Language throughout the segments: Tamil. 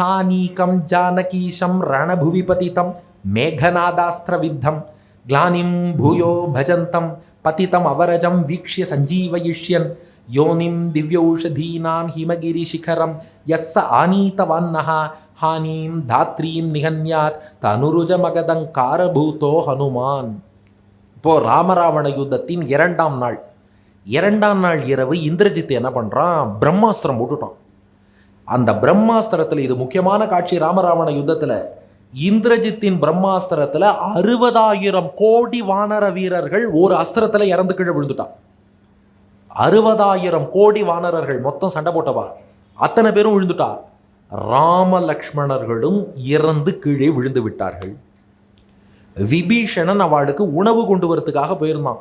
సానీకం జానకీశం రణభువిపతితం మేఘనాదాస్త్రవిద్ధం గ్లానిం భూయో భజంతం పతితం అవరజం వీక్ష్య సంజీవయిష్యన్ యోనిం దివ్యౌషధీనాం హిమగిరిశిఖరం యస్స ఆనీతవాన్న హానీం ధాత్రీం నిహన్యాత్ తనురుజమగదం காரபூதோ ஹனுமான் இப்போது ராமராவண யுத்தத்தின் இரண்டாம் நாள் இரண்டாம் நாள் இரவு இந்திரஜித் என்ன பண்ணுறான் பிரம்மாஸ்திரம் போட்டுட்டான் அந்த பிரம்மாஸ்திரத்தில் இது முக்கியமான காட்சி ராமராவண யுத்தத்தில் இந்திரஜித்தின் பிரம்மாஸ்திரத்தில் அறுபதாயிரம் கோடி வானர வீரர்கள் ஒரு அஸ்திரத்தில் இறந்து கீழே விழுந்துட்டான். அறுபதாயிரம் கோடி வானரர்கள் மொத்தம் சண்டை போட்டவா? அத்தனை பேரும் விழுந்துட்டா? ராம லக்ஷ்மணர்களும் இறந்து கீழே விழுந்து விட்டார்கள். விபீஷணன் அவளுக்கு உணவு கொண்டு வரத்துக்காக போயிருந்தான்.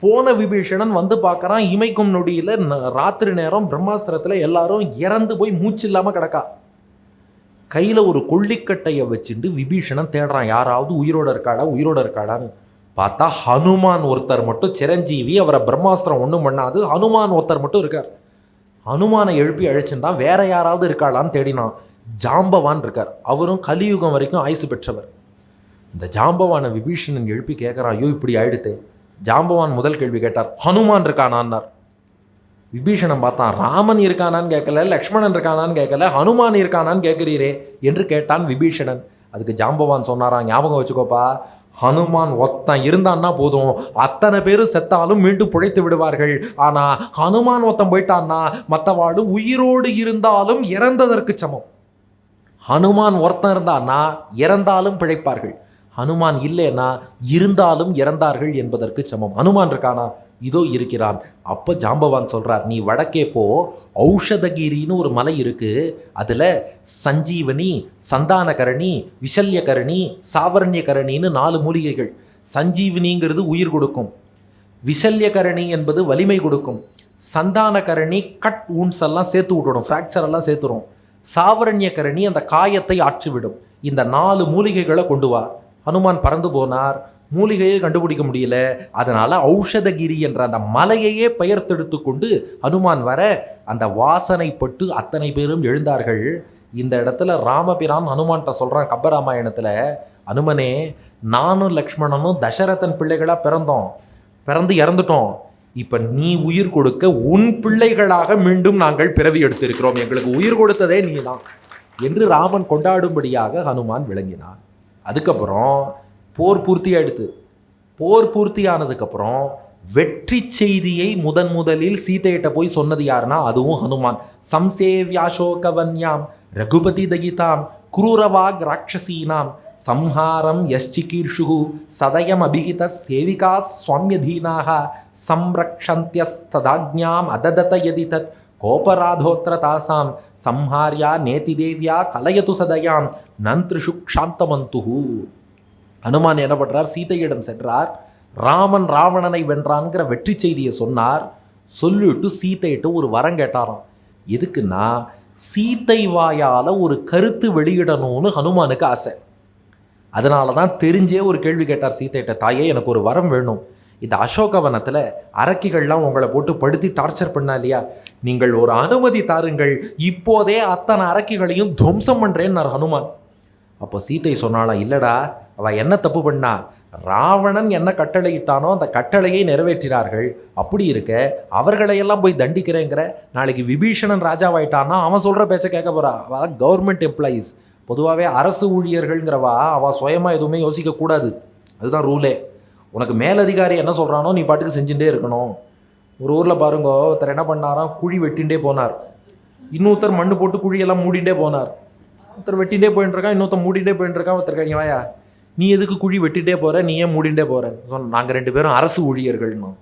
போன விபீஷணன் வந்து பார்க்கறான் இமைக்கும் நொடியில் ந- ராத்திரி நேரம் பிரம்மாஸ்திரத்தில் எல்லாரும் இறந்து போய் மூச்சு இல்லாமல் கிடக்கா. கையில் ஒரு கொள்ளிக்கட்டையை வச்சுட்டு விபீஷணன் தேடுறான் யாராவது உயிரோட இருக்காடா உயிரோட இருக்காளான்னு. பார்த்தா ஹனுமான் ஒருத்தர் மட்டும் சிரஞ்சீவி அவரை பிரம்மாஸ்திரம் ஒன்றும் பண்ணாது ஹனுமான் ஒருத்தர் மட்டும் இருக்கார். ஹனுமானை எழுப்பி அழைச்சுட்டான் வேற யாராவது இருக்காளான்னு தேடினான். ஜாம்பவான் இருக்கார். அவரும் கலியுகம் வரைக்கும் ஆயுசு பெற்றவர். இந்த ஜாம்பவானை விபீஷணன் எழுப்பி கேட்குறான் ஐயோ இப்படி ஆயிடுத்தே. ஜாம்பவான் முதல் கேள்வி கேட்டார் ஹனுமான் இருக்கானான்னார். விபீஷணன் பார்த்தான் ராமன் இருக்கானான்னு கேட்கல லக்ஷ்மணன் இருக்கானான்னு கேட்கல ஹனுமான் இருக்கானான்னு கேட்குறீரே என்று கேட்டான் விபீஷணன். அதுக்கு ஜாம்பவான் சொன்னாரா ஞாபகம் வச்சுக்கோப்பா ஹனுமான் ஒத்தன் இருந்தான்னா போதும் அத்தனை பேரும் செத்தாலும் மீண்டும் புழைத்து விடுவார்கள். ஆனால் ஹனுமான் ஒருத்தன் போயிட்டான்னா மற்றவாடு உயிரோடு இருந்தாலும் இறந்ததற்கு சமம். ஹனுமான் ஒருத்தன் இருந்தான்னா இறந்தாலும் பிழைப்பார்கள். ஹனுமான் இல்லைன்னா இருந்தாலும் இறந்தார்கள் என்பதற்கு சமம். ஹனுமான் இருக்கானா? இதோ இருக்கிறான். அப்போ ஜாம்பவான் சொல்கிறார் நீ வடக்கே போ ஔஷதகிரின்னு ஒரு மலை இருக்குது அதில் சஞ்சீவனி சந்தானகரணி விஷல்யகரணி சாவரண்யகரணின்னு நாலு மூலிகைகள். சஞ்சீவனிங்கிறது உயிர் கொடுக்கும். விஷல்யகரணி என்பது வலிமை கொடுக்கும். சந்தானகரணி கட் ஊன்ஸ் எல்லாம் சேர்த்து விட்டுடும் ஃப்ராக்சர் எல்லாம் சேர்த்துடும் சாவரண்யகரணி அந்த காயத்தை ஆற்றிவிடும். இந்த நாலு மூலிகைகளை கொண்டு வா. ஹனுமான் பறந்து போனார். மூலிகையை கண்டுபிடிக்க முடியல. அதனால் ஔஷதகிரி என்ற அந்த மலையையே பெயர்த்தெடுத்து கொண்டு ஹனுமான் வர அந்த வாசனைப்பட்டு அத்தனை பேரும் எழுந்தார்கள். இந்த இடத்துல ராமபிரான் ஹனுமான்கிட்ட சொல்கிறான் கப்பராமாயணத்தில் அனுமனே நானும் லக்ஷ்மணனும் தசரதன் பிள்ளைகளாக பிறந்தோம். பிறந்து இறந்துட்டோம். இப்போ நீ உயிர் கொடுக்க உன் பிள்ளைகளாக மீண்டும் நாங்கள் பிறவி எடுத்திருக்கிறோம். எங்களுக்கு உயிர் கொடுத்ததே நீ தான் என்று ராமன் கொண்டாடும்படியாக ஹனுமான் விளங்கினான். அதுக்கப்புறம் போர் பூர்த்தி ஆயிடுத்து. போர் பூர்த்தி ஆனதுக்கப்புறம் வெற்றி செய்தியை முதன் முதலில் சீதையிட்ட போய் சொன்னது யாருன்னா அதுவும் ஹனுமான். சம்சேவியாசோகவன்யாம் ரகுபதி தகிதாம் குரூரவாக் ராட்சசீனாம் சம்ஹாரம் யஷ்டிகீர்ஷு சதயம் அபிகித சேவிகா சுவாமியதீனாக சம்ரக்ஷந்தியஸ்ததாஜ்ஞாம் அததத யதி தத் கோபராதோத்திர தாசாம் சம்ஹாரியா நேதிதேவியா கலையது சதயாம் நந்திருஷு க்ஷாந்தமந்துஹு ஹனுமான் என்ன பண்றார் சீதையிடம் சென்றார் ராமன் ராவணனை வென்றான்ங்கிற வெற்றி செய்தியை சொன்னார் சொல்லிட்டு சீதையிட்ட ஒரு வரம் கேட்டாராம் எதுக்குன்னா சீதை வாயால் ஒரு கருத்து வெளியிடணும்னு ஹனுமானுக்கு ஆசை அதனால தான் தெரிஞ்சே ஒரு கேள்வி கேட்டார் சீத்தையிட்ட தாயே எனக்கு ஒரு வரம் வேணும் இந்த அசோகவனத்தில் அரக்கிகள்லாம் உங்களை போட்டு படுத்தி டார்ச்சர் பண்ணா இல்லையா நீங்கள் ஒரு அனுமதி தாருங்கள். இப்போதே அத்தனை அரக்கிகளையும் துவம்சம் பண்ணுறேன்னார் ஹனுமான். அப்போ சீதை சொன்னாலா இல்லடா அவ என்ன தப்பு பண்ணா? ராவணன் என்ன கட்டளையிட்டானோ அந்த கட்டளையை நிறைவேற்றினார்கள். அப்படி இருக்க அவர்களையெல்லாம் போய் தண்டிக்கிறேங்கிற நாளைக்கு விபீஷணன் ராஜாவாயிட்டான்னா அவன் சொல்கிற பேச்சை கேட்க போகிறா அவள் கவர்மெண்ட் எம்ப்ளாயீஸ் பொதுவாகவே அரசு ஊழியர்கள்ங்கிறவா அவள் சுயமாக எதுவுமே யோசிக்கக்கூடாது. அதுதான் ரூலே உனக்கு மேலதிகாரி என்ன சொல்கிறானோ நீ பாட்டுக்கு செஞ்சுட்டே இருக்கணும். ஒரு ஊரில் பாருங்க ஒருத்தர் என்ன பண்ணாராம் குழி வெட்டிகிட்டே போனார். இன்னொருத்தர் மண் போட்டு குழியெல்லாம் மூடிகிட்டே போனார். ஒருத்தர் வெட்டிகிட்டே போயிட்டு இருக்கான் இன்னொருத்தர் மூடிகிட்டே போயிட்டு இருக்கான் ஒருத்தர் நீ வாயா. நீ எதுக்கு குழி வெட்டிகிட்டே போகிற நீ ஏன் மூடிண்டே போகிற சொன்ன நாங்கள் ரெண்டு பேரும் அரசு ஊழியர்கள்னோம்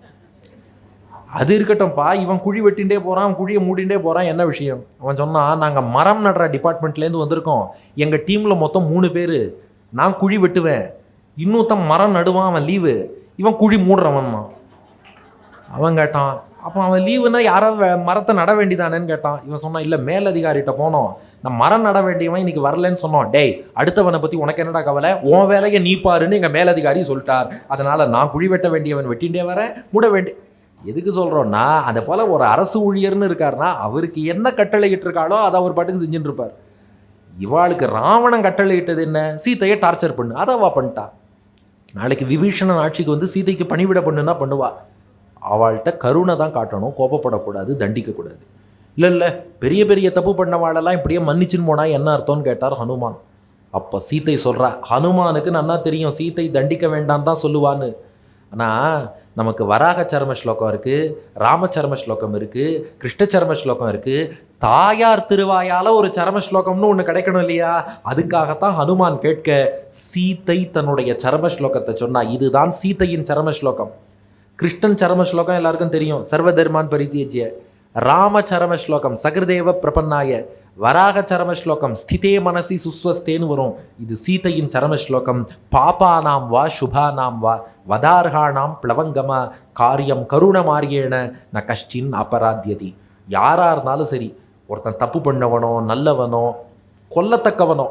அது இருக்கட்டும்ப்பா இவன் குழி வெட்டிகிட்டே போகிறான் அவன் குழியை மூடிண்டே போகிறான் என்ன விஷயம்? அவன் சொன்னான் நாங்கள் மரம் நடுற டிபார்ட்மெண்ட்லேருந்து வந்திருக்கோம். எங்கள் டீமில் மொத்தம் மூணு பேர். நான் குழி வெட்டுவேன். இன்னொருத்தன் மரம் நடுவான் அவன் லீவு இவன் குழி மூடுறவன்மா. அவன் கேட்டான் அப்போ அவன் லீவுனா யாராவது மரத்தை நட வேண்டியதானேன்னு கேட்டான். இவன் சொன்னான் இல்லை மேலதிகாரிகிட்ட போனோம். நான் மரம் நட வேண்டியவன் இன்னைக்கு வரலன்னு சொன்னோம். டேய் அடுத்தவனை பற்றி உனக்கு என்னடா கவலை? உன் வேலையை நீ பாருன்னு எங்கள் மேலதிகாரி சொல்லிட்டார். அதனால் நான் குழி வெட்ட வேண்டியவன் வெட்டிண்டே வரேன். மூட வேண்டி எதுக்கு சொல்கிறோன்னா அதை போல் ஒரு அரசு ஊழியர்னு இருக்காருன்னா அவருக்கு என்ன கட்டளையிட்டு இருக்காளோ அதை அவர் பாட்டுக்கு செஞ்சுட்டு இருப்பார். இவாளுக்கு ராவணன் கட்டளையிட்டது என்ன? சீதையை டார்ச்சர் பண்ணு. அதை அவள் பண்ணிட்டா. நாளைக்கு விபீஷணன் ஆட்சிக்கு வந்து சீதைக்கு பணிவிட பண்ணுன்னா பண்ணுவா. அவள்கிட்ட கருணை தான் காட்டணும் கோபப்படக்கூடாது தண்டிக்கக்கூடாது. இல்லை இல்லை பெரிய பெரிய தப்பு பண்ணவாளெல்லாம் இப்படியே மன்னிச்சுன்னு போனா என்ன அர்த்தம்னு கேட்டார் ஹனுமான். அப்போ சீத்தை சொல்கிறா ஹனுமானுக்கு நன்னா தெரியும் சீத்தை தண்டிக்க வேண்டாம் தான் சொல்லுவான்னு. ஆனால் நமக்கு வராக சர்ம ஸ்லோகம் இருக்குது ராமச்சர்ம ஸ்லோகம் இருக்குது கிருஷ்ணச்சர்ம ஸ்லோகம் இருக்குது தாயார் திருவாயால் ஒரு சரம ஸ்லோகம்னு ஒன்று கிடைக்கணும் இல்லையா? அதுக்காகத்தான் ஹனுமான் கேட்க சீத்தை தன்னுடைய சரம ஸ்லோகத்தை சொன்னா இதுதான் சீத்தையின் சரம ஸ்லோகம். கிருஷ்ணன் சரம ஸ்லோகம் எல்லாருக்கும் தெரியும். சர்வதர்மான் பரித்தியஜிய ராம சரம ஸ்லோகம் சகிருதேவ பிரபன்னாய. வராக சரம ஸ்லோகம் ஸ்திதே மனசி சுஸ்வஸ்தேன்னு வரும். இது சீதையின் சரம ஸ்லோகம். பாபானாம் வா சுபானாம் வா. வதார்காணாம் பிளவங்கம. காரியம் கருணமாரியேன ந கஷ்டின் அபராத்தியதி யாராக இருந்தாலும் சரி ஒருத்தன் தப்பு பண்ணவனோ நல்லவனோ கொல்லத்தக்கவனோ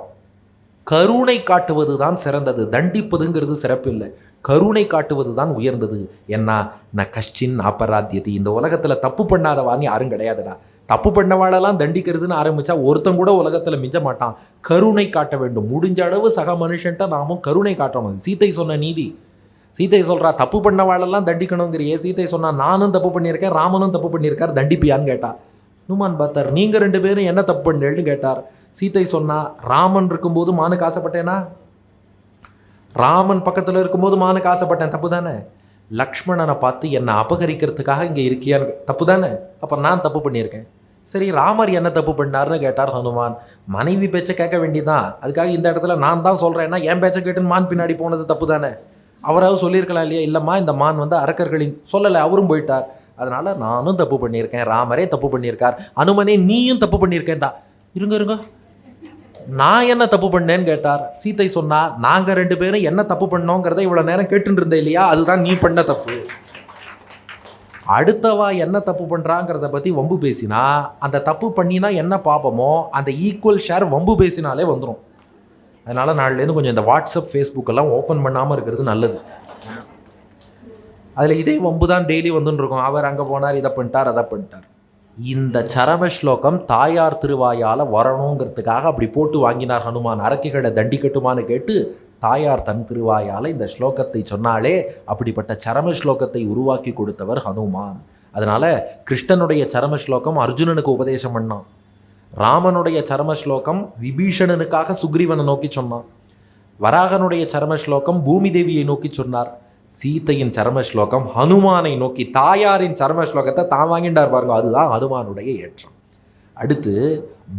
கருணை காட்டுவது தான் சிறந்தது. தண்டிப்பதுங்கிறது சிறப்பு இல்லை கருணை காட்டுவது தான் உயர்ந்தது. என்ன ந கஷ்டின் அபராத்தியதி இந்த உலகத்தில் தப்பு பண்ணாதவான்னு யாரும் கிடையாதுடா. தப்பு பண்ணவாளெல்லாம் தண்டிக்கிறதுன்னு ஆரம்பிச்சா ஒருத்தன் கூட உலகத்தில் மிஞ்ச மாட்டான். கருணை காட்ட வேண்டும். முடிஞ்ச அளவு சக மனுஷன்ட்ட நாமும் கருணை காட்டணும். சீதை சொன்ன நீதி. சீத்தை சொல்கிறா தப்பு பண்ணவாளெல்லாம் தண்டிக்கணுங்கிறியே. சீதை சொன்னால் நானும் தப்பு பண்ணியிருக்கேன் ராமனும் தப்பு பண்ணியிருக்கார் தண்டிப்பியான்னு கேட்டா. நுமான் பார்த்தார் நீங்கள் ரெண்டு பேரும் என்ன தப்பு பண்ணேன்னு கேட்டார். சீதை சொன்னால் ராமன் இருக்கும்போது மானுக்கு ஆசைப்பட்டேனா ராமன் பக்கத்தில் இருக்கும்போது மானுக்கு ஆசைப்பட்டேன் தப்பு தானே லக்ஷ்மணனை பார்த்து என்னை அபகரிக்கிறதுக்காக இங்கே இருக்கியான்னு தப்பு தானே அப்போ நான் தப்பு பண்ணியிருக்கேன். சரி ராமர் என்ன தப்பு பண்ணார்னு கேட்டார் ஹனுமான். மனைவி பேச்சை கேட்க வேண்டியதான் அதுக்காக இந்த இடத்துல நான் தான் சொல்கிறேன்னா என் பேச்சை கேட்டுன்னு மான் பின்னாடி போனது தப்பு தானே அவராவது சொல்லியிருக்கலாம் இல்லையா? இல்லைம்மா இந்த மான் வந்து அரக்கர்களின் சொல்லலை அவரும் போயிட்டார். அதனால் நானும் தப்பு பண்ணியிருக்கேன் ராமரே தப்பு பண்ணியிருக்கார். அனுமனே நீயும் தப்பு பண்ணியிருக்கேன்டா. இருங்க இருங்க. நான் என்ன தப்பு பண்ணேன்னு கேட்டார். சீத்தை சொன்னா நாங்கள் ரெண்டு பேரும் என்ன தப்பு பண்ணோங்கிறத இவ்வளோ நேரம் கேட்டுட்டு இருந்தேன் இல்லையா? அதுதான் நீ பண்ண தப்பு. அடுத்தவா என்ன தப்பு பண்ணுறாங்கிறத பற்றி வம்பு பேசினா அந்த தப்பு பண்ணினா என்ன பார்ப்போமோ அந்த ஈக்குவல் ஷேர் வம்பு பேசினாலே வந்துடும் அதனால் நாளிலேருந்து கொஞ்சம் இந்த வாட்ஸ்அப் ஃபேஸ்புக் எல்லாம் ஓப்பன் பண்ணாமல் இருக்கிறது நல்லது. அதில் இதே வம்பு தான் டெய்லி வந்துன்னு இருக்கும். அவர் அங்கே போனார் இதை பண்ணிட்டார் அதை பண்ணிட்டார். இந்த சரம ஸ்லோகம் தாயார் திருவாயால் வரணுங்கிறதுக்காக அப்படி போட்டு வாங்கினார் ஹனுமான். அரக்கிகளை தண்டிக்கட்டுமான்னு கேட்டு தாயார் தன் திருவாயால் இந்த ஸ்லோகத்தை சொன்னாலே அப்படிப்பட்ட சரம ஸ்லோகத்தை உருவாக்கி கொடுத்தவர் ஹனுமான். அதனால் கிருஷ்ணனுடைய சரம ஸ்லோகம் அர்ஜுனனுக்கு உபதேசம் பண்ணான். ராமனுடைய சரம ஸ்லோகம் விபீஷணனுக்காக சுக்ரீவனை நோக்கி சொன்னான். வராகனுடைய சரம ஸ்லோகம் பூமி தேவியை நோக்கி சொன்னார். சீத்தையின் சரம ஸ்லோகம் ஹனுமானை நோக்கி தாயாரின் சரம ஸ்லோகத்தை தான் வாங்கிட்டார் பாருங்க. அதுதான் ஹனுமானுடைய ஏற்றம். அடுத்து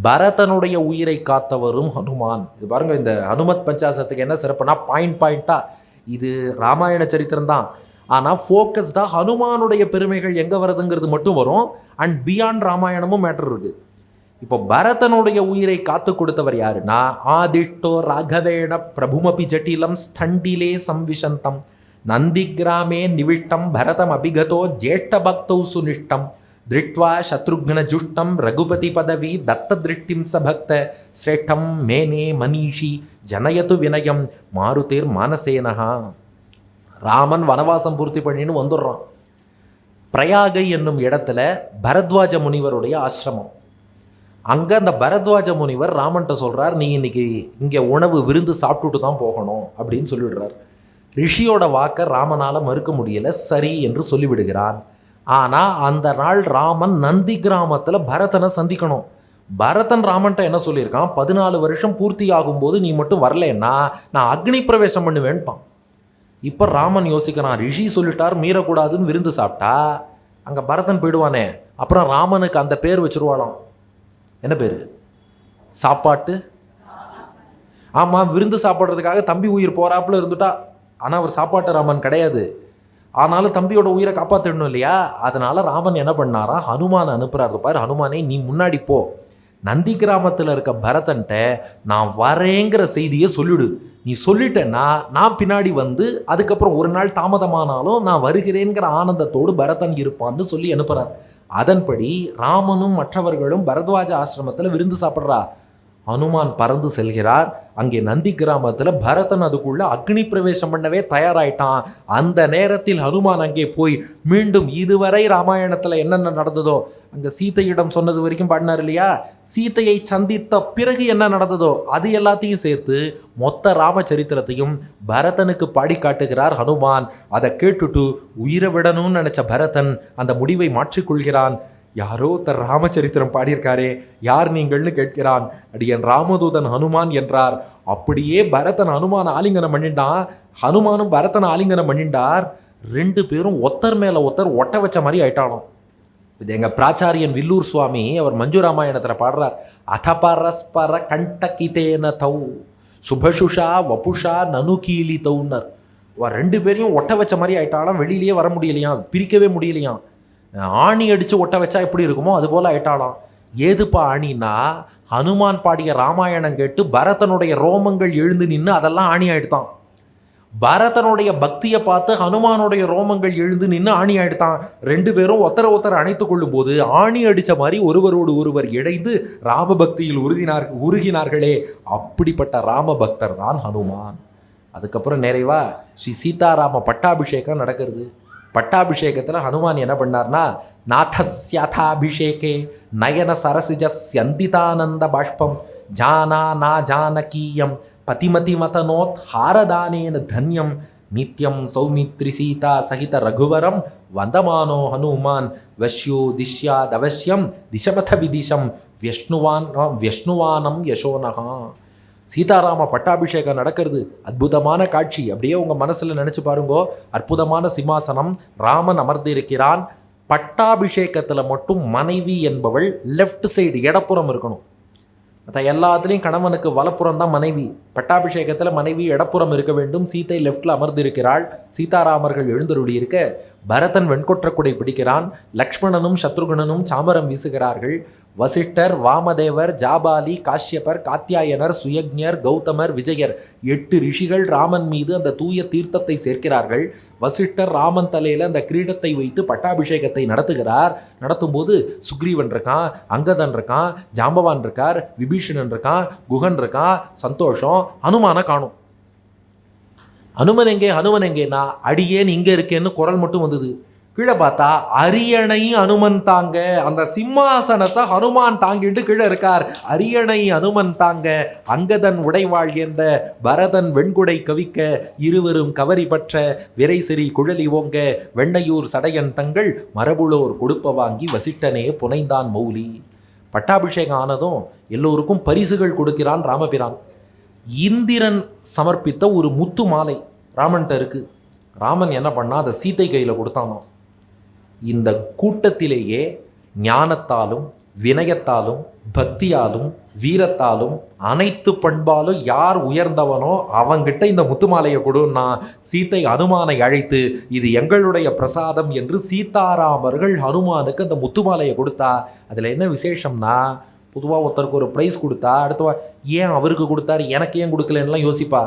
பரதனுடைய உயிரை காத்தவரும் ஹனுமான். இது பாருங்க இந்த ஹனுமத் பஞ்சாசத்துக்கு என்ன சிறப்புனா பாயிண்ட் பாயிண்ட்டாக இது ராமாயண சரித்திரம் தான். ஆனால் ஃபோக்கஸ்டாக ஹனுமானுடைய பெருமைகள் எங்கே வருதுங்கிறது மட்டும் வரும். அண்ட் பியாண்ட் ராமாயணமும் மேட்டர் இருக்குது இப்போ பரதனுடைய உயிரை காத்து கொடுத்தவர் யாருன்னா ஆதிட்டோ ராகவேண பிரபுமபி ஜட்டிலம் ஸ்தண்டிலே சம்விஷந்தம். நந்திகிராமே நிவிஷ்டம் பரதம் அபிகதோ ஜேஷ்ட பக்தௌ சுனிஷ்டம். திருட்வா சத்ருக்ன ஜுஷ்டம் ரகுபதி பதவி தத்த திருஷ்டிம் சபக்த சிரேஷ்டம் மேனே மனிஷி ஜனயது வினயம். மாருதேர் மானசேனஹா. ராமன் வனவாசம் பூர்த்தி பண்ணின்னு வந்துடுறான். பிரயாகை என்னும் இடத்துல பரத்வாஜ முனிவருடைய ஆசிரமம். அங்கே அந்த பரத்வாஜ முனிவர் ராமன்கிட்ட சொல்கிறார் நீ இன்னைக்கு இங்கே உணவு விருந்து சாப்பிட்டுட்டு தான் போகணும் அப்படின்னு சொல்லிடுறார். ரிஷியோட வாக்கை ராமனால் மறுக்க முடியலை சரி என்று சொல்லிவிடுகிறான். ஆனால் அந்த நாள் ராமன் நந்தி கிராமத்தில் பரதனை சந்திக்கணும். பரதன் ராமன்ட்ட என்ன சொல்லியிருக்கான்? பதினாலு வருஷம் பூர்த்தி ஆகும்போது நீ மட்டும் வரலன்னா நான் அக்னி பிரவேசம் பண்ணுவேன்பான். இப்போ ராமன் யோசிக்கிறான் ரிஷி சொல்லிட்டார் மீறக்கூடாதுன்னு விருந்து சாப்பிட்டா அங்கே பரதன் போயிடுவானே. அப்புறம் ராமனுக்கு அந்த பேர் வச்சுருவாளாம். என்ன பேர்? சாப்பாட்டு? ஆமாம் விருந்து சாப்பிட்றதுக்காக தம்பி உயிர் போகிறாப்புல இருந்துட்டா. ஆனால் அவர் சாப்பாட்டு ராமன் கிடையாது. ஆனாலும் தம்பியோட உயிரை காப்பாற்றிடணும் இல்லையா? அதனால் ராமன் என்ன பண்ணாரா? ஹனுமான் அனுப்புகிறாரு பாரு ஹனுமானே நீ முன்னாடி போ. நந்தி கிராமத்தில் இருக்க பரதன்ட்ட நான் வரேங்கிற செய்தியை சொல்லிடு. நீ சொல்லிட்டேன்னா நான் பின்னாடி வந்து அதுக்கப்புறம் ஒரு நாள் தாமதமானாலும் நான் வருகிறேங்கிற ஆனந்தத்தோடு பரதன் இருப்பான்னு சொல்லி அனுப்புகிறார் அதன்படி ராமனும் மற்றவர்களும் பரத்வாஜ ஆசிரமத்தில் விருந்து சாப்பிட்றா. ஹனுமான் பறந்து செல்கிறார். அங்கே நந்தி கிராமத்தில் பரதன் அதுக்குள்ளே அக்னி பிரவேசம் பண்ணவே தயாராயிட்டான். அந்த நேரத்தில் ஹனுமான் அங்கே போய் மீண்டும் இதுவரை ராமாயணத்தில் என்னென்ன நடந்ததோ அங்கே சீதையிடம் சொன்னது வரைக்கும் பாடினார் இல்லையா? சீதையை சந்தித்த பிறகு என்ன நடந்ததோ அது எல்லாத்தையும் சேர்த்து மொத்த ராமச்சரித்திரத்தையும் பரதனுக்கு பாடி காட்டுகிறார் ஹனுமான். அதை கேட்டுட்டு உயிரை விடணும்னு நினச்ச பரதன் அந்த முடிவை மாற்றிக்கொள்கிறான். யாரோ தர் ராமச்சரித்திரம் பாடியிருக்காரே யார் நீங்கள்னு கேட்கிறான். அடியன் ராமதூதன் ஹனுமான் என்றார். அப்படியே பரதன் ஹனுமான் ஆலிங்கனம் பண்ணிட்டான். ஹனுமானும் பரதன் ஆலிங்கனம் பண்ணிட்டார். ரெண்டு பேரும் ஒத்தர் மேலே ஒத்தர் ஒட்ட வச்ச மாதிரி ஆயிட்டாலும். இது எங்கள் பிராச்சாரியன் வில்லூர் சுவாமி அவர் மஞ்சு ராமாயணத்தில் பாடுறார். அத பரஸ்பர கண்டகிதேன தௌ சுபசுஷா வபுஷா நனுகீலி தௌன்னர் ரெண்டு பேரையும் ஒட்ட வச்ச மாதிரி ஆயிட்டாலும் வெளியிலேயே வர முடியலையாம் பிரிக்கவே முடியலையாம். ஆணி அடித்து ஒட்ட வச்சா எப்படி இருக்குமோ அது போல் ஆயிட்டாலாம் ஏதுப்பா ஆணின்னா ஹனுமான் பாடிய ராமாயணம் கேட்டு பரதனுடைய ரோமங்கள் எழுந்து நின்று அதெல்லாம் ஆணி ஆயிடுதான். பரதனுடைய பக்தியை பார்த்து ஹனுமானுடைய ரோமங்கள் எழுந்து நின்று ஆணி ஆயிடுத்தான் ரெண்டு பேரும் ஒத்தர ஒத்தர அணைத்து கொள்ளும் போது ஆணி அடித்த மாதிரி ஒருவரோடு ஒருவர் இணைந்து ராம பக்தியில் உறுதினார் உருகினார்களே. அப்படிப்பட்ட ராம பக்தர் தான் ஹனுமான். அதுக்கப்புறம் நிறைவா ஸ்ரீ சீதாராம பட்டாபிஷேகம் நடக்கிறது. பட்டாபிஷேகத்தில் ஹனுமான் என்ன பண்ணார்னா நாதஸ்யாதாபிஷேகே நயன சரசிஜ சந்திதானந்த பாஷ்பம் ஜானா நா ஜானகீயம் பதிமதி மதனோத் ஹாரதானேன தன்யம் நித்யம் சௌமித்ரி சீதா சகித ரகுவரம் வந்தமானோ ஹனுமான் வஷ்யோ திஷ்யாதவஷ்யம் திசபத விதிஷம் விஷ்ணுவான் விஷ்ணுவானம் யசோனகா சீதாராம பட்டாபிஷேகம் நடக்கிறது. அற்புதமான காட்சி. அப்படியே உங்கள் மனசில் நினச்சி பாருங்கோ. அற்புதமான சிம்மாசனம். ராமன் அமர்ந்திருக்கிறான். பட்டாபிஷேகத்தில் மட்டும் மனைவி என்பவள் லெஃப்ட் சைடு இடப்புறம் இருக்கணும். மற்ற எல்லாத்துலேயும் கணவனுக்கு வலப்புறம் தான் மனைவி. பட்டாபிஷேகத்தில் மனைவி இடப்புறம் இருக்க வேண்டும். சீத்தை லெஃப்டில் அமர்ந்திருக்கிறாள். சீதாராமர்கள் எழுந்தருளியிருக்க பரதன் வெண்கொற்றக்குடை பிடிக்கிறான். லக்ஷ்மணனும் சத்ருகுணனும் சாமரம் வீசுகிறார்கள். வசிஷ்டர் வாமதேவர் ஜாபாலி காஷ்யபர் காத்தியாயனர் சுயக்ஞர் கௌதமர் விஜயர் எட்டு ரிஷிகள் ராமன் மீது அந்த தூய தீர்த்தத்தை சேர்க்கிறார்கள். வசிஷ்டர் ராமன் தலையில் அந்த கிரீடத்தை வைத்து பட்டாபிஷேகத்தை நடத்துகிறார். நடத்தும்போது சுக்ரீவன் இருக்கான் அங்கதன் இருக்கான் ஜாம்பவான் இருக்கார் விபீஷணன் இருக்கான் குகன் இருக்கான் சந்தோஷம். அனுமான காணும். அனுமன் எங்கே அனுமன் எங்கேன்னா அடியேன் இங்கே இருக்கேன்னு குரல் மட்டும் வந்தது. கீழே பார்த்தா அரியணை அனுமன் தாங்க. அந்த சிம்மாசனத்தை ஹனுமான் தாங்கிட்டு கீழே இருக்கார். அரியணை அனுமன் தாங்க. அங்கதன் உடைவாள் எந்த பரதன் வெண்குடை கவிக்க இருவரும் கவரி பற்ற விரைசிறி குழலி ஓங்க வெண்ணையூர் சடையன் தங்கள் மரபுளோர் கொடுப்ப வாங்கி வசிட்டனே புனைந்தான் மௌலி. பட்டாபிஷேகம் ஆனதும் எல்லோருக்கும் பரிசுகள் கொடுக்கிறான் ராமபிரான். இந்திரன் சமர்ப்பித்த ஒரு முத்து மாலை ராமன்கிட்ட இருக்கு. ராமன் என்ன பண்ணால் அதை சீத்தை கையில் கொடுத்தானோ இந்த கூட்டத்திலேயே ஞானத்தாலும் வினயத்தாலும் பக்தியாலும் வீரத்தாலும் அனைத்து பண்பாலும் யார் உயர்ந்தவனோ அவங்கிட்ட இந்த முத்துமாலையை கொடுன்னா சீத்தை ஹனுமானை அழைத்து இது எங்களுடைய பிரசாதம் என்று சீதாராமர்கள் ஹனுமானுக்கு அந்த முத்துமாலையை கொடுத்தா. அதில் என்ன விசேஷம்னா பொதுவாக ஒருத்தருக்கு ஒரு ப்ரைஸ் கொடுத்தா அடுத்தவா ஏன் அவருக்கு கொடுத்தாரு எனக்கு ஏன் கொடுக்கலன்னுலாம் யோசிப்பா.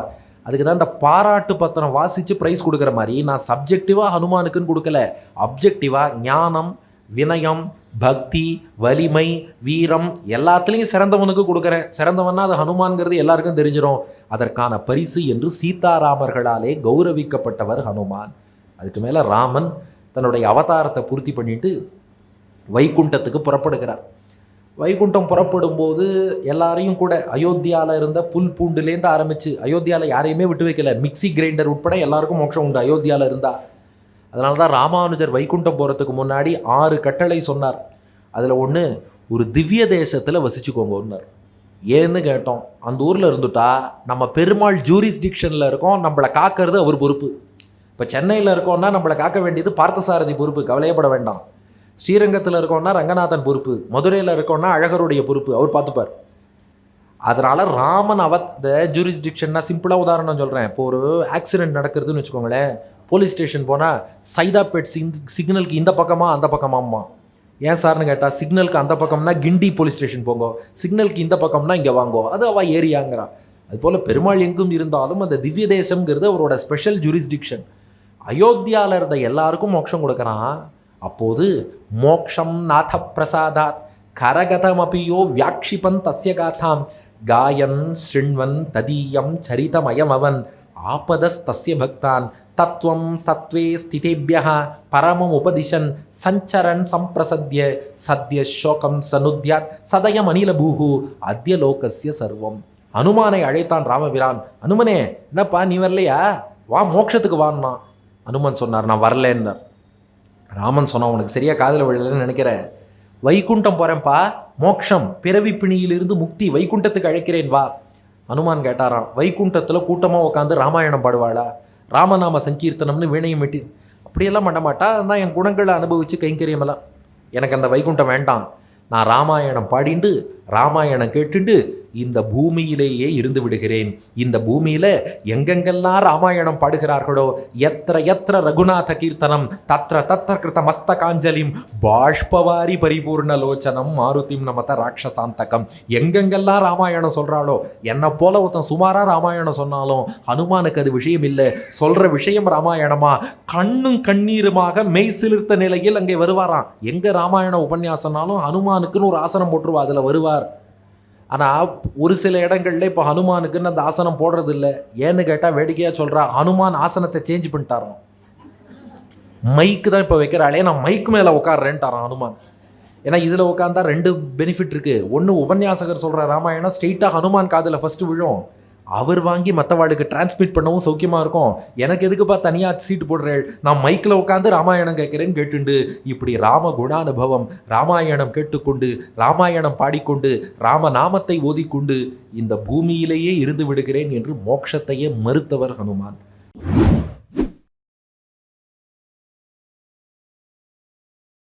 அதுக்கு தான் இந்த பாராட்டு பத்திரம் வாசித்து ப்ரைஸ் கொடுக்குற மாதிரி நான் சப்ஜெக்டிவாக ஹனுமானுக்குன்னு கொடுக்கல. அப்ஜெக்டிவாக ஞானம் வினயம் பக்தி வலிமை வீரம் எல்லாத்துலேயும் சிறந்தவனுக்கு கொடுக்குறேன். சிறந்தவன்னா அது ஹனுமான்கிறது எல்லாருக்கும் தெரிஞ்சிடும் அதற்கான பரிசு என்று சீதாராமர்களாலே கௌரவிக்கப்பட்டவர் ஹனுமான். அதுக்கு மேலே ராமன் தன்னுடைய அவதாரத்தை பூர்த்தி பண்ணிட்டு வைகுண்டத்துக்கு புறப்படுகிறார். வைகுண்டம் புறப்படும்போது எல்லாரையும் கூட அயோத்தியாவில் இருந்த புல் பூண்டுலேருந்து ஆரம்பித்து அயோத்தியாவில் யாரையுமே விட்டு வைக்கல. மிக்ஸி கிரைண்டர் உட்பட எல்லாருக்கும் மோட்சம் உண்டு. அயோத்தியாவில் இருந்தால் அதனால தான் ராமானுஜர் வைகுண்டம் போகிறதுக்கு முன்னாடி ஆறு கட்டளை சொன்னார். அதில் ஒன்று ஒரு திவ்ய தேசத்தில் வசிச்சுக்கோங்கன்னார் ஏன்னு கேட்டோம். அந்த ஊரில் இருந்துட்டா நம்ம பெருமாள் ஜூரிஸ்டிக்ஷனில் இருக்கோம் நம்மளை காக்கிறது அவர் பொறுப்பு. இப்போ சென்னையில் இருக்கோம்னா நம்மளை காக்க வேண்டியது பார்த்தசாரதி பொறுப்பு. கவலையப்பட வேண்டாம். ஸ்ரீரங்கத்தில் இருக்கோன்னா ரங்கநாதன் பொறுப்பு மதுரையில் இருக்கோம்னா அழகருடைய பொறுப்பு அவர் பார்த்துப்பார். அதனால் ராமன் அவ இந்த ஜூரிஸ்டிக்ஷன்னா சிம்பிளாக உதாரணம் சொல்கிறேன் இப்போ ஒரு ஆக்சிடென்ட் நடக்கிறதுன்னு வச்சுக்கோங்களேன். போலீஸ் ஸ்டேஷன் போனால் சைதாப்பேட் சிங் சிக்னலுக்கு இந்த பக்கமாக அந்த பக்கமாம்மா. ஏன் சார்னு கேட்டால் சிக்னலுக்கு அந்த பக்கம்னா கிண்டி போலீஸ் ஸ்டேஷன் போங்கோ. சிக்னலுக்கு இந்த பக்கம்னா இங்கே வாங்கோ. அது அவள் ஏரியாங்கிறான் அதுபோல் பெருமாள் எங்கும் இருந்தாலும் அந்த திவ்ய தேசம்ங்கிறது அவரோட ஸ்பெஷல் ஜூரிஸ்டிக்ஷன் அயோத்தியாவில் இருந்த எல்லாருக்கும் மோட்சம் கொடுக்குறான். அப்போது மோக்ஷம் நாத பிரசாதாத் கரகதமபியோ வியாக்ஷிபன் தஸ்ய காத்தாம் காயன் ஸ்ருண்வன் ததீயம் சரிதமயமவன் ஆபதஸ்தஸ்ய பக்தான் தத்துவம் சத்வே ஸ்திதேபியா பரமம் உபதிஷன் சஞ்சரன் சம்பிரசத்ய சத்ய சோகம் சனுத்யாத் சதயம் அனிலபூஹு அத்திய லோகசிய சர்வம். அனுமானை அழைத்தான் ராமபிரான் அனுமனே என்னப்பா நீ வரலையா? வா மோட்சத்துக்கு வான்னா அனுமன் சொன்னார் நான் வரலன்னார். ராமன் சொன்னான் உனக்கு சரியாக காதில் விழலன்னு நினைக்கிறேன். வைகுண்டம் போகிறேன்ப்பா மோக்ஷம். பிறவி பிணியிலிருந்து முக்தி வைகுண்டத்துக்கு அழைக்கிறேன் வா. அனுமான் கேட்டாராம். வைகுண்டத்தில் கூட்டமாக உட்காந்து ராமாயணம் பாடுவாளா? ராமநாம சங்கீர்த்தனம்னு வீணையும் வெட்டி அப்படியெல்லாம் பண்ண மாட்டா? நான் என் குணங்களை அனுபவித்து கைங்கரியமெல்லாம். எனக்கு அந்த வைகுண்டம் வேண்டாம். நான் ராமாயணம் பாடிண்டு ராமாயணம் கேட்டுண்டு இந்த பூமியிலேயே இருந்து விடுகிறேன். இந்த பூமியில் எங்கெங்கெல்லாம் ராமாயணம் பாடுகிறார்களோ எத்திர எத்திர ரகுநாத கீர்த்தனம் தத்ர தத்ர கிருத மஸ்தகாஞ்சலிம் பாஷ்பவாரி பரிபூர்ண லோச்சனம் மாருதிம் நமத ராட்சசாந்தகம். எங்கெங்கெல்லாம் ராமாயணம் சொல்கிறாளோ என்னை போல ஒருத்தன் சுமாராக ராமாயணம் சொன்னாலும் ஹனுமானுக்கு அது விஷயம் இல்லை சொல்கிற விஷயம் ராமாயணமா? கண்ணும் கண்ணீருமாக மெய் சிலிர்த்த நிலையில் அங்கே வருவாராம். எங்கே ராமாயண உபன்யாசம்னாலும் ஹனுமானுக்குன்னு ஒரு ஆசனம் போட்டுருவா அதில் வருவார். ஆனால் ஒரு சில இடங்கள்ல இப்போ ஹனுமானுக்குன்னு அந்த ஆசனம் போடுறது இல்லை ஏன்னு கேட்டால் வேடிக்கையாக சொல்கிறா ஹனுமான் ஆசனத்தை சேஞ்ச் பண்ணிட்டாராம். மைக்கு தான் இப்போ வைக்கிறாளே நான் மைக்கு மேலே உட்காடுறேன்ட்டாரான் ஹனுமான். ஏன்னா இதில் உட்காந்தா ரெண்டு பெனிஃபிட் இருக்குது ஒன்று உபன்யாசகர் சொல்கிற ராமாயணம் ஸ்ட்ரெயிட்டாக ஹனுமான் காதில் ஃபஸ்ட்டு விழும். அவர் வாங்கி மற்றவாளுக்கு டிரான்ஸ்மிட் பண்ணவும் சௌக்கியமாக இருக்கும். எனக்கு எதுக்குப்பா தனியாக சீட்டு போடுறேள் நான் மைக்கில் உட்காந்து ராமாயணம் கேட்குறேன்னு கேட்டுண்டு. இப்படி ராம குணானுபவம் ராமாயணம் கேட்டுக்கொண்டு ராமாயணம் பாடிக்கொண்டு ராம நாமத்தை ஓதிக்கொண்டு இந்த பூமியிலேயே இருந்து விடுகிறேன் என்று மோட்சத்தையே மறுத்தவர் ஹனுமான்.